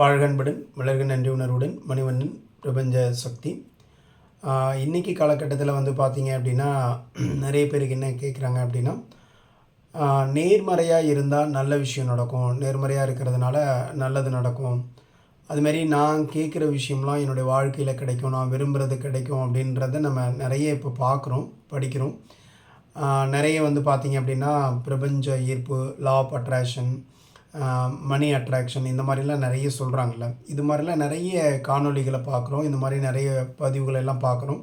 வாழ்கன்புடன் மலர்கள் நன்றி உணர்வுடன் மணிவண்ணன் பிரபஞ்ச சக்தி. இன்றைக்கி இன்னைக்கு காலகட்டத்தில் வந்து பார்த்திங்க அப்படின்னா நிறைய பேருக்கு என்ன கேட்குறாங்க அப்படின்னா நேர்மறையாக இருந்தால் நல்ல விஷயம் நடக்கும். நேர்மறையாக இருக்கிறதுனால நல்லது நடக்கும். அதுமாரி நான் கேட்குற விஷயம்லாம் என்னுடைய வாழ்க்கையில் கிடைக்கும். நான் விரும்புகிறது கிடைக்கும் அப்படின்றத நம்ம நிறைய இப்போ பார்க்குறோம் படிக்கிறோம். நிறைய வந்து பார்த்திங்க அப்படின்னா பிரபஞ்ச ஈர்ப்பு law of attraction money attraction இந்த மாதிரிலாம் நிறைய சொல்கிறாங்கல்ல இது மாதிரிலாம் நிறைய காணொளிகளை பார்க்குறோம். இந்த மாதிரி நிறைய பதிவுகளை எல்லாம் பார்க்குறோம்.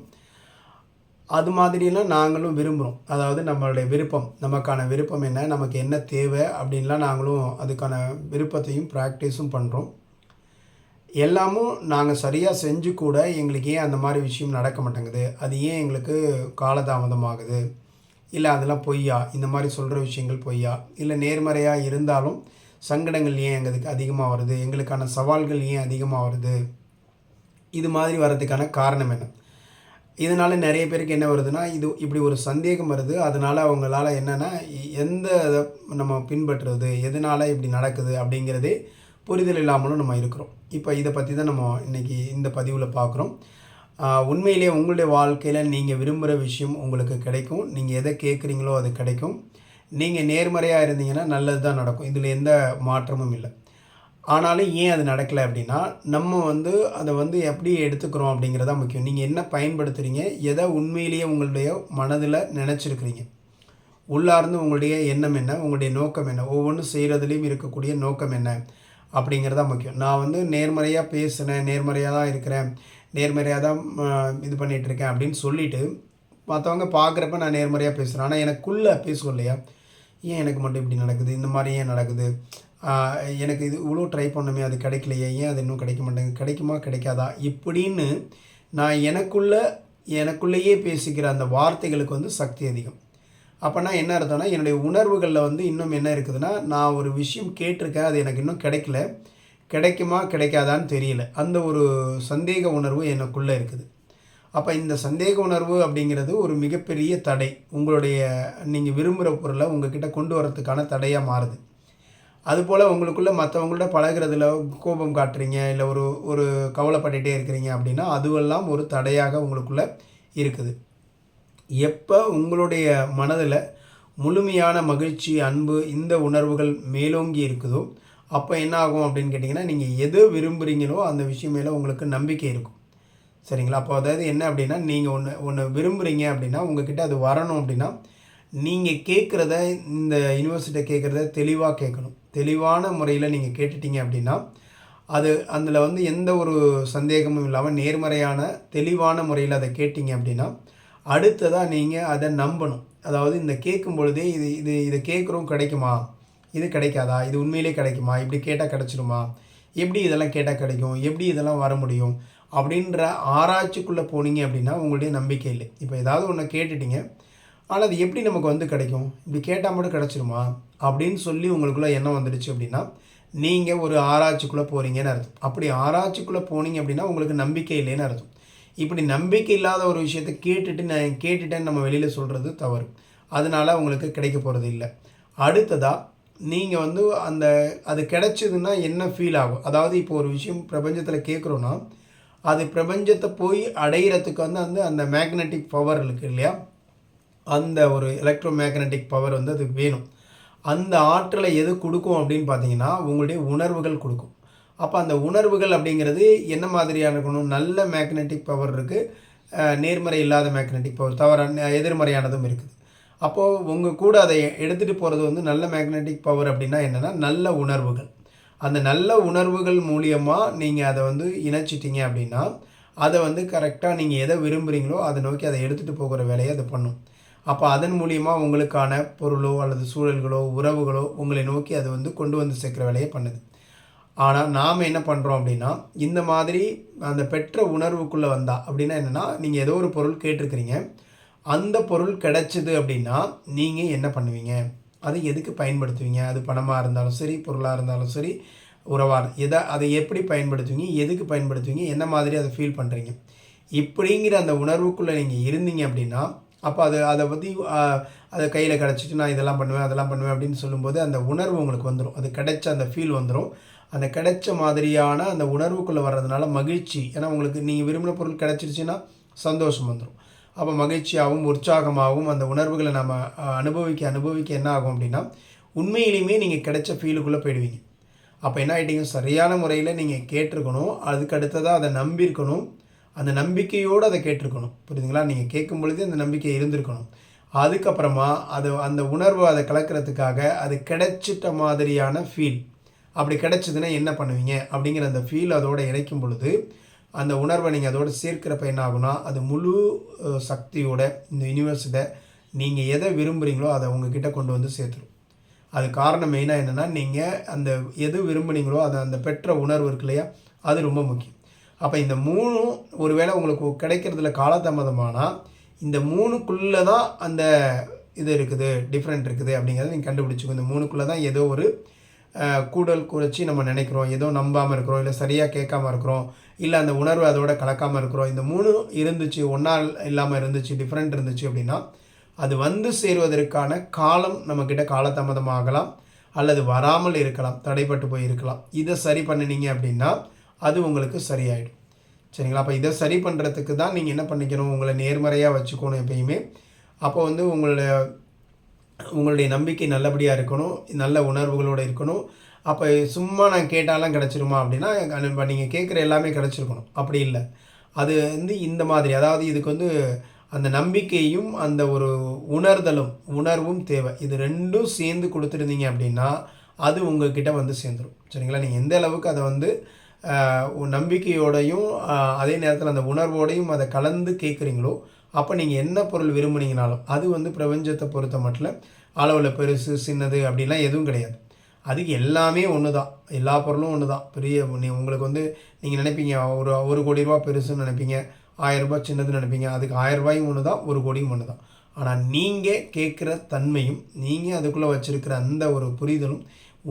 அது மாதிரிலாம் நாங்களும் விரும்புகிறோம் அதாவது நம்மளுடைய விருப்பம் நமக்கான விருப்பம் என்ன நமக்கு என்ன தேவை அப்படின்லாம் நாங்களும் அதுக்கான விருப்பத்தையும் ப்ராக்டிஸும் பண்ணுறோம் எல்லாமும் நாங்கள் சரியாக செஞ்சு கூட எங்களுக்கு ஏன் அந்த மாதிரி விஷயம் நடக்க மாட்டேங்குது? அது ஏன் எங்களுக்கு காலதாமதமாகுது? இல்லை அதெல்லாம் பொய்யா? இந்த மாதிரி சொல்கிற விஷயங்கள் பொய்யா? இல்லை நேர்மறையாக இருந்தாலும் சங்கடங்கள் ஏன் எங்களுக்கு அதிகமாக வருது? எங்களுக்கான சவால்கள் ஏன் அதிகமாக வருது? இது மாதிரி வர்றதுக்கான காரணம் என்ன? இதனால் நிறைய பேருக்கு என்ன வருதுன்னா இது இப்படி ஒரு சந்தேகம் வருது. அதனால் அவங்களால என்னென்னா எந்த இதை நம்ம பின்பற்றுறது? எதனால் இப்படி நடக்குது? அப்படிங்கிறதே புரிதல் இல்லாமலும் நம்ம இருக்கிறோம். இப்போ இதை பற்றி தான் நம்ம இன்றைக்கி இந்த பதிவில் பார்க்குறோம். உண்மையிலேயே உங்களுடைய வாழ்க்கையில் நீங்கள் விரும்புகிற விஷயம் உங்களுக்கு கிடைக்கும். நீங்கள் எதை கேட்குறீங்களோ அது கிடைக்கும். நீங்கள் நேர்மறையாக இருந்தீங்கன்னா நல்லது தான் நடக்கும். இதில் எந்த மாற்றமும் இல்லை. ஆனாலும் ஏன் அது நடக்கலை அப்படின்னா நம்ம வந்து அதை வந்து எப்படி எடுத்துக்கிறோம் அப்படிங்கிறதா முக்கியம். நீங்கள் என்ன பயன்படுத்துகிறீங்க எதை உண்மையிலேயே உங்களுடைய மனதில் நினச்சிருக்கிறீங்க? உள்ளார்ந்து உங்களுடைய எண்ணம் என்ன உங்களுடைய நோக்கம் என்ன ஒவ்வொன்றும் செய்கிறதுலேயும் இருக்கக்கூடிய நோக்கம் என்ன அப்படிங்கிறதா முக்கியம். நான் வந்து நேர்மறையாக பேசுகிறேன் நேர்மறையாக தான் இருக்கிறேன் நேர்மறையாக தான் இது பண்ணிகிட்டு இருக்கேன் அப்படின்னு சொல்லிவிட்டு மற்றவங்க பார்க்குறப்ப நான் நேர்மறையாக பேசுகிறேன் ஆனால் எனக்குள்ளே பேசுவோம் இல்லையா? ஏன் எனக்கு மட்டும் இப்படி நடக்குது? இந்த மாதிரி ஏன் நடக்குது? எனக்கு இது இவ்வளோ ட்ரை பண்ணமே அது கிடைக்கலையே. ஏன் அது இன்னும் கிடைக்க மாட்டேங்குது? கிடைக்குமா? கிடைக்காதா? இப்படின்னு நான் எனக்குள்ள எனக்குள்ளேயே பேசிக்கிற அந்த வார்த்தைகளுக்கு வந்து சக்தி அதிகம். அப்போனா என்ன அர்த்தம்னா என்னுடைய உணர்வுகளில் வந்து இன்னும் என்ன இருக்குதுன்னா நான் ஒரு விஷயம் கேட்டிருக்கேன் அது எனக்கு இன்னும் கிடைக்கல. கிடைக்குமா? கிடைக்காதான்னு தெரியல. அந்த ஒரு சந்தேக உணர்வு எனக்குள்ளே இருக்குது. அப்போ இந்த சந்தேக உணர்வு அப்படிங்கிறது ஒரு மிகப்பெரிய தடை. உங்களுடைய நீங்கள் விரும்புகிற பொருளை உங்ககிட்ட கொண்டு வரதுக்கான தடையாக மாறுது. அதுபோல் உங்களுக்குள்ளே மற்றவங்கள்ட்ட பழகிறதுல கோபம் காட்டுறீங்க இல்லை ஒரு ஒரு கவலைப்பட்டுகிட்டே இருக்கிறீங்க அப்படின்னா அதுவெல்லாம் ஒரு தடையாக உங்களுக்குள்ளே இருக்குது. எப்போ உங்களுடைய மனதில் முழுமையான மகிழ்ச்சி அன்பு இந்த உணர்வுகள் மேலோங்கி இருக்குதோ அப்போ என்ன ஆகும் அப்படின்னு கேட்டிங்கன்னா நீங்கள் எது விரும்புகிறீங்களோ அந்த விஷயம் மேலே உங்களுக்கு நம்பிக்கை இருக்கும். சரிங்களா? அப்போ அதாவது என்ன அப்படின்னா நீங்கள் ஒன்று ஒன்று விரும்புகிறீங்க அப்படின்னா உங்ககிட்ட அது வரணும் அப்படின்னா நீங்கள் கேட்குறத இந்த யூனிவர்சிட்டியை கேட்குறத தெளிவாக கேட்கணும். தெளிவான முறையில் நீங்கள் கேட்டுட்டீங்க அப்படின்னா அது அதில் வந்து எந்த ஒரு சந்தேகமும் இல்லாமல் நேர்மறையான தெளிவான முறையில் அதை கேட்டிங்க அப்படின்னா அடுத்ததாக நீங்கள் அதை நம்பணும். அதாவது இந்த கேட்கும் பொழுதே இது இது இதை கேட்குறோம் கிடைக்குமா? இது கிடைக்காதா? இது உண்மையிலே கிடைக்குமா? இப்படி கேட்டால் கிடச்சிருமா எப்படி இதெல்லாம் கேட்டால் கிடைக்கும்? எப்படி இதெல்லாம் வர முடியும்? அப்படின்ற ஆராய்ச்சிக்குள்ளே போனீங்க அப்படின்னா உங்களுடைய நம்பிக்கை இல்லை. இப்போ ஏதாவது ஒன்று கேட்டுட்டீங்க. ஆனால் அது எப்படி நமக்கு வந்து கிடைக்கும்? இப்படி கேட்டால் மட்டும் கிடச்சிருமா? அப்படின்னு சொல்லி உங்களுக்குள்ளே எண்ணம் வந்துடுச்சு அப்படின்னா நீங்கள் ஒரு ஆராய்ச்சிக்குள்ளே போகிறீங்கன்னு அர்த்தம். அப்படி ஆராய்ச்சிக்குள்ளே போனீங்க அப்படின்னா உங்களுக்கு நம்பிக்கை இல்லைன்னு அர்த்தம். இப்படி நம்பிக்கை இல்லாத ஒரு விஷயத்தை கேட்டுட்டு நான் கேட்டுட்டேன்னு நம்ம வெளியில் சொல்கிறது தவறு. அதனால் உங்களுக்கு கிடைக்க போகிறது இல்லை. அடுத்ததாக நீங்கள் வந்து அந்த அது கிடைச்சதுன்னா என்ன ஃபீல் ஆகும்? அதாவது இப்போ ஒரு விஷயம் பிரபஞ்சத்தில் கேட்குறோன்னா அது பிரபஞ்சத்தை போய் அடையிறதுக்கு வந்து அந்த அந்த மேக்னெட்டிக் பவர் இருக்குது இல்லையா? அந்த ஒரு எலக்ட்ரோ மேக்னெட்டிக் பவர் வந்து அதுக்கு வேணும். அந்த ஆற்றலை எது கொடுக்கும் அப்படின்னு பார்த்தீங்கன்னா உங்களுடைய உணர்வுகள் கொடுக்கும். அப்போ அந்த உணர்வுகள் அப்படிங்கிறது என்ன மாதிரியான இருக்கணும் நல்ல மேக்னெட்டிக் பவர் இருக்குது நேர்மறை இல்லாத மேக்னெட்டிக் பவர் தவறான எதிர்மறையானதும் இருக்குது. அப்போது உங்கள் கூட அதை எடுத்துகிட்டு போகிறது வந்து நல்ல மேக்னெட்டிக் பவர் அப்படின்னா என்னென்னா நல்ல உணர்வுகள். அந்த நல்ல உணர்வுகள் மூலியமாக நீங்கள் அதை வந்து இணைச்சிட்டீங்க அப்படின்னா அதை வந்து கரெக்டாக நீங்கள் எதை விரும்புகிறீங்களோ அதை நோக்கி அதை எடுத்துகிட்டு போகிற வேலையை அது பண்ணும். அப்போ அதன் மூலியமாக உங்களுக்கான பொருளோ அல்லது சூழல்களோ உறவுகளோ உங்களை நோக்கி அது வந்து கொண்டு வந்து சேர்க்குற வேலையை பண்ணுது. ஆனால் நாம் என்ன பண்ணுறோம் அப்படின்னா இந்த மாதிரி அந்த பெற்ற உணர்வுக்குள்ளே வந்தா அப்படின்னா என்னென்னா நீங்கள் ஏதோ ஒரு பொருள் கேட்டிருக்கிறீங்க. அந்த பொருள் கிடைச்சிது அப்படின்னா நீங்கள் என்ன பண்ணுவீங்க? அதை எதுக்கு பயன்படுத்துவீங்க? அது பணமாக இருந்தாலும் சரி பொருளாக இருந்தாலும் சரி உறவாக எதை அதை எப்படி பயன்படுத்துவீங்க? எதுக்கு பயன்படுத்துவீங்க? என்ன மாதிரி அதை ஃபீல் பண்ணுறீங்க இப்படிங்கிற அந்த உணர்வுக்குள்ளே நீங்கள் இருந்தீங்க அப்படின்னா அப்போ அது அதை பற்றி அதை கையில் கிடச்சிட்டு நான் இதெல்லாம் பண்ணுவேன் அதெல்லாம் பண்ணுவேன் அப்படின்னு சொல்லும்போது அந்த உணர்வு உங்களுக்கு வந்துடும் அது கிடைச்ச அந்த ஃபீல் வந்துடும் அந்த கிடைச்ச மாதிரியான அந்த உணர்வுக்குள்ளே வர்றதுனால மகிழ்ச்சி. ஏன்னா உங்களுக்கு நீங்கள் விரும்பின பொருள் கிடச்சிருச்சுன்னா சந்தோஷம் வந்துடும் அப்போ மகிழ்ச்சியாகவும் உற்சாகமாகவும் அந்த உணர்வுகளை நம்ம அனுபவிக்க அனுபவிக்க என்ன ஆகும் அப்படின்னா உண்மையிலுமே நீங்கள் கிடைச்ச ஃபீலுக்குள்ளே போயிடுவீங்க. அப்போ என்ன ஆகிட்டீங்க சரியான முறையில் நீங்கள் கேட்டிருக்கணும் அதுக்கு அடுத்ததாக அதை நம்பியிருக்கணும் அந்த நம்பிக்கையோடு அதை கேட்டிருக்கணும். புரியுதுங்களா? நீங்கள் கேட்கும் பொழுது அந்த நம்பிக்கை இருந்திருக்கணும். அதுக்கப்புறமா அது அந்த உணர்வை அதை கலக்கிறதுக்காக அது கிடைச்சிட்ட மாதிரியான ஃபீல் அப்படி கிடைச்சதுன்னா என்ன பண்ணுவீங்க? அப்படிங்கிற அந்த ஃபீல் அதோட இணைக்கும் பொழுது அந்த உணர்வை நீங்கள் அதோட சேர்க்கிறப்ப என்ன ஆகுனா அது முழு சக்தியோட இந்த யூனிவர்ஸில் நீங்கள் எதை விரும்புகிறீங்களோ அதை உங்ககிட்ட கொண்டு வந்து சேர்த்துரும். அது காரணம் மெயினாக என்னென்னா நீங்கள் அந்த எது விரும்புனீங்களோ அதை அந்த பெற்ற உணர்வு இருக்கு இல்லையா அது ரொம்ப முக்கியம். அப்போ இந்த மூணும் ஒருவேளை உங்களுக்கு கிடைக்கிறதுல காலதாமதமானால் இந்த மூணுக்குள்ளே தான் அந்த இது இருக்குது டிஃப்ரெண்ட் இருக்குது அப்படிங்கிறத நீங்கள் கண்டுபிடிச்சிக்கோ இந்த மூணுக்குள்ளே தான் ஏதோ ஒரு கூடல் குறைச்சி நம்ம நினைக்கிறோம். ஏதோ நம்பாமல் இருக்கிறோம் இல்லை சரியாக கேட்காம இருக்கிறோம் இல்லை அந்த உணர்வு அதோட கலக்காமல் இருக்கிறோம். இந்த மூணு இருந்துச்சு ஒன்றா இல்லாமல் இருந்துச்சு டிஃப்ரெண்ட் இருந்துச்சு அப்படின்னா அது வந்து சேருவதற்கான காலம் நம்மக்கிட்ட காலதாமதமாகலாம் அல்லது வராமல் இருக்கலாம் தடைப்பட்டு போய் இருக்கலாம். இதை சரி பண்ணினீங்க அப்படின்னா அது உங்களுக்கு சரியாயிடும். சரிங்களா? அப்போ இதை சரி பண்ணுறதுக்கு தான் நீங்கள் என்ன பண்ணிக்கணும்? உங்களை நேர்மறையாக வச்சுக்கணும் எப்பயுமே. அப்போ வந்து உங்களுடைய உங்களுடைய நம்பிக்கை நல்லபடியாக இருக்கணும் நல்ல உணர்வுகளோடு இருக்கணும். அப்போ சும்மா நான் கேட்டாலாம் கிடச்சிருமா அப்படின்னா இப்போ நீங்கள் கேட்குற எல்லாமே கிடச்சிருக்கணும். அப்படி இல்லை. அது வந்து இந்த மாதிரி அதாவது இதுக்கு வந்து அந்த நம்பிக்கையும் அந்த ஒரு உணர்தலும் உணர்வும் தேவை. இது ரெண்டும் சேர்ந்து கொடுத்துருந்தீங்க அப்படின்னா அது உங்ககிட்ட வந்து சேர்ந்துடும் சரிங்களா? நீங்கள் எந்த அளவுக்கு அதை வந்து நம்பிக்கையோடையும் அதே நேரத்தில் அந்த உணர்வோடையும் அதை கலந்து கேட்குறீங்களோ அப்போ நீங்கள் என்ன பொருள் விரும்புனீங்கனாலும் அது வந்து பிரபஞ்சத்தை பொறுத்த மட்டும் அளவில் பெருசு சின்னது அப்படிலாம் எதுவும் கிடையாது. அதுக்கு எல்லாமே ஒன்று தான் எல்லா பொருளும் ஒன்று தான் பெரிய நீ உங்களுக்கு வந்து நீங்கள் நினைப்பீங்க ஒரு ஒரு கோடி ரூபா பெருசுன்னு நினைப்பீங்க ஆயிரம் ரூபாய் சின்னதுன்னு நினைப்பீங்க அதுக்கு ஆயிரம் ரூபாயும் ஒன்று தான் ஒரு கோடியும் ஒன்று தான் ஆனால் நீங்கள் கேட்குற தன்மையும் நீங்கள் அதுக்குள்ளே வச்சுருக்கிற அந்த ஒரு புரிதலும்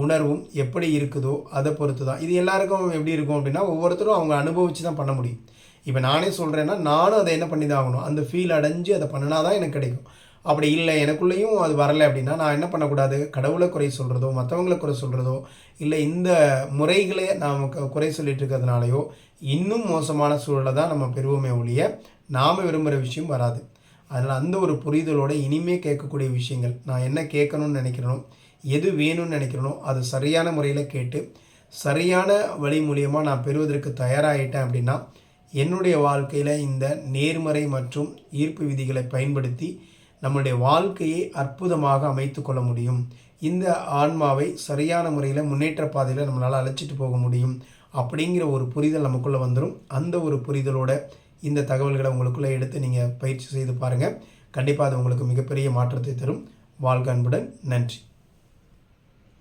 உணர்வும் எப்படி இருக்குதோ அதை பொறுத்து தான் இது எல்லாருக்கும் எப்படி இருக்கும் அப்படின்னா ஒவ்வொருத்தரும் அவங்க அனுபவித்து தான் பண்ண முடியும். இப்போ நானே சொல்கிறேன்னா நானும் அதை என்ன பண்ணி தான் ஆகணும்? அந்த ஃபீல் அடைஞ்சு அதை பண்ணினா தான் எனக்கு கிடைக்கும். அப்படி இல்லை எனக்குள்ளேயும் அது வரலை அப்படின்னா நான் என்ன பண்ணக்கூடாது? கடவுளை குறை சொல்கிறதோ மற்றவங்கள குறை சொல்கிறதோ இல்லை இந்த முறைகளே நாம் க- குறை சொல்லிட்டு இருக்கிறதுனாலையோ இன்னும் மோசமான சூழலை தான் நம்ம பெறுவோமே ஒழிய நாம் விரும்புகிற விஷயம் வராது. அதனால் அந்த ஒரு புரிதலோடு இனிமே கேட்கக்கூடிய விஷயங்கள் நான் என்ன கேட்கணும்னு நினைக்கிறனோ எது வேணும்னு நினைக்கிறனோ அது சரியான முறையில் கேட்டு சரியான வழி மூலியமாக நான் பெறுவதற்கு தயாராகிட்டேன் அப்படின்னா என்னுடைய வாழ்க்கையில் இந்த நேர்மறை மற்றும் ஈர்ப்பு விதிகளை பயன்படுத்தி நம்மளுடைய வாழ்க்கையை அற்புதமாக அமைத்து கொள்ள முடியும். இந்த ஆன்மாவை சரியான முறையில் முன்னேற்ற பாதையில் நம்மளால் அழைச்சிட்டு போக முடியும். அப்படிங்கிற ஒரு புரிதல் நமக்குள்ளே வந்துடும் அந்த ஒரு புரிதலோட இந்த தகவல்களை உங்களுக்குள்ளே எடுத்து நீங்கள் பயிற்சி செய்து பாருங்கள் கண்டிப்பாக அது உங்களுக்கு மிகப்பெரிய மாற்றத்தை தரும். வாழ்க அன்புடன். நன்றி.